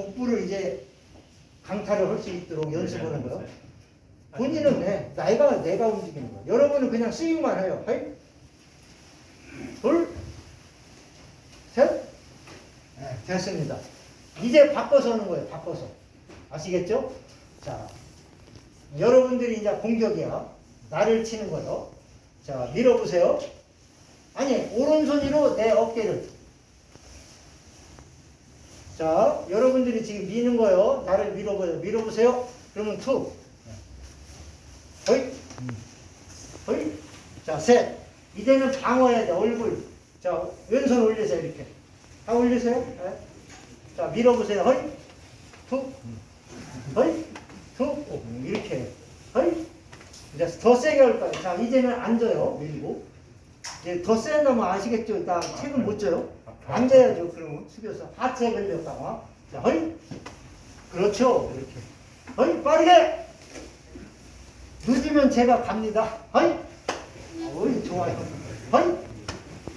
복부를 이제 강타를 할 수 있도록 연습하는 거요. 본인은 네, 내가 내가 움직이는 거. 여러분은 그냥 스윙만 해요. 하이, 둘, 셋, 네, 됐습니다. 이제 바꿔서 하는 거예요. 바꿔서 아시겠죠? 자, 여러분들이 이제 공격이야. 나를 치는 거요. 자, 밀어보세요. 아니 오른손으로 내 어깨를. 자, 여러분들이 지금 미는 거요. 나를 밀어보세요. 밀어보세요. 그러면 투. 허이. 허이. 자, 셋. 이제는 방어해야 돼. 얼굴. 자, 왼손 올리세요. 이렇게. 다 올리세요. 네. 자, 밀어보세요. 허이. 투. 허이. 투. 이렇게. 허이. 이제 더 세게 할 거예요. 자, 이제는 앉아요. 밀고. 이제 더 세게 하면 아시겠죠? 나 책은 못 져요. 앉아야죠. 그러면 숙여서 하체 걸렸다가 자, 허이 그렇죠. 이렇게 허이 빠르게 늦으면 제가 갑니다. 허이 아, 어이 좋아요. 허이